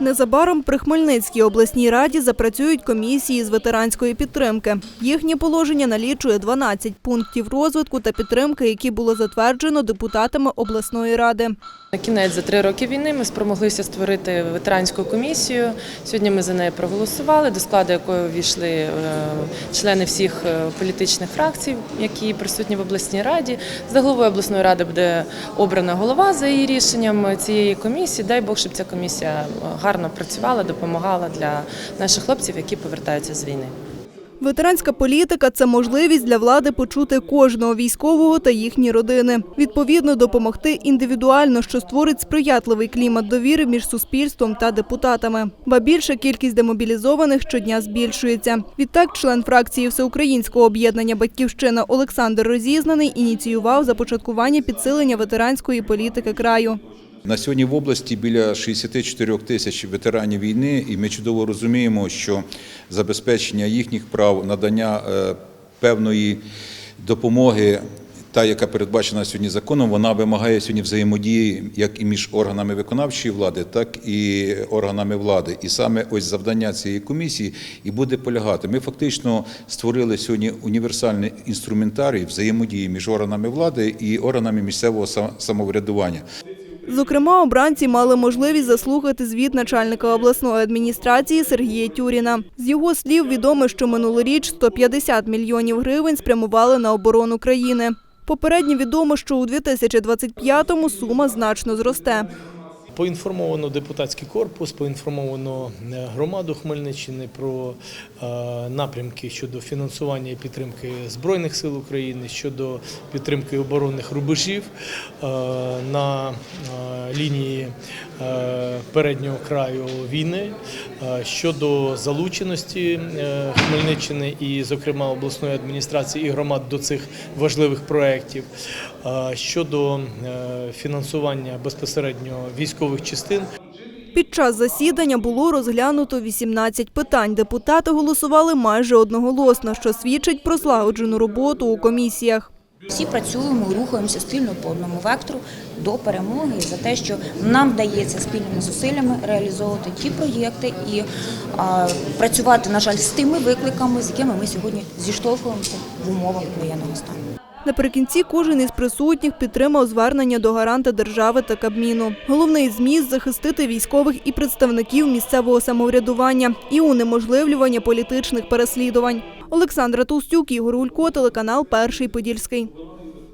Незабаром при Хмельницькій обласній раді запрацюють комісії з ветеранської підтримки. Їхнє положення налічує 12 пунктів розвитку та підтримки, які було затверджено депутатами обласної ради. На кінець за три роки війни ми спромоглися створити ветеранську комісію. Сьогодні ми за неї проголосували, до складу якої ввійшли е, члени всіх е, політичних фракцій, які присутні в обласній раді. За головою обласної ради буде обрана голова за її рішенням цієї комісії. Дай Бог, щоб ця комісія гарно працювала, допомагала для наших хлопців, які повертаються з війни. Ветеранська політика це можливість для влади почути кожного військового та їхні родини. Відповідно, допомогти індивідуально, що створить сприятливий клімат довіри між суспільством та депутатами. Ба більше кількість демобілізованих щодня збільшується. Відтак, член фракції Всеукраїнського об'єднання Батьківщина Олександр Розізнаний ініціював започаткування підсилення ветеранської політики краю. На сьогодні в області біля 64 тисяч ветеранів війни, і ми чудово розуміємо, що забезпечення їхніх прав, надання е, певної допомоги, та яка передбачена сьогодні законом, вона вимагає сьогодні взаємодії як і між органами виконавчої влади, так і органами влади. І саме ось завдання цієї комісії і буде полягати. Ми фактично створили сьогодні універсальний інструментарій взаємодії між органами влади і органами місцевого самоврядування. Зокрема, обранці мали можливість заслухати звіт начальника обласної адміністрації Сергія Тюріна. З його слів відомо, що минулоріч 150 мільйонів гривень спрямували на оборону країни. Попередньо відомо, що у 2025-му сума значно зросте. Поінформовано депутатський корпус, поінформовано е, громаду Хмельниччини про е, напрямки щодо фінансування і підтримки Збройних сил України, щодо підтримки оборонних рубежів е, на лінії переднього краю війни, щодо залученості Хмельниччини і, зокрема, обласної адміністрації і громад до цих важливих проєктів, щодо е, фінансування безпосередньо військових частин. Під час засідання було розглянуто 18 питань. Депутати голосували майже одноголосно, що свідчить про злагоджену роботу у комісіях. Всі працюємо рухаємося спільно по одному вектору до перемоги за те, що нам вдається спільними зусиллями реалізовувати ті проєкти і а, працювати, на жаль, з тими викликами, з якими ми сьогодні зіштовхуємося в умовах воєнного стану. Наприкінці кожен із присутніх підтримав звернення до гаранта держави та Кабміну. Головний зміст – захистити військових і представників місцевого самоврядування і унеможливлювання політичних переслідувань. Олександра Толстюк, Ігор Улько, телеканал Перший Подільський.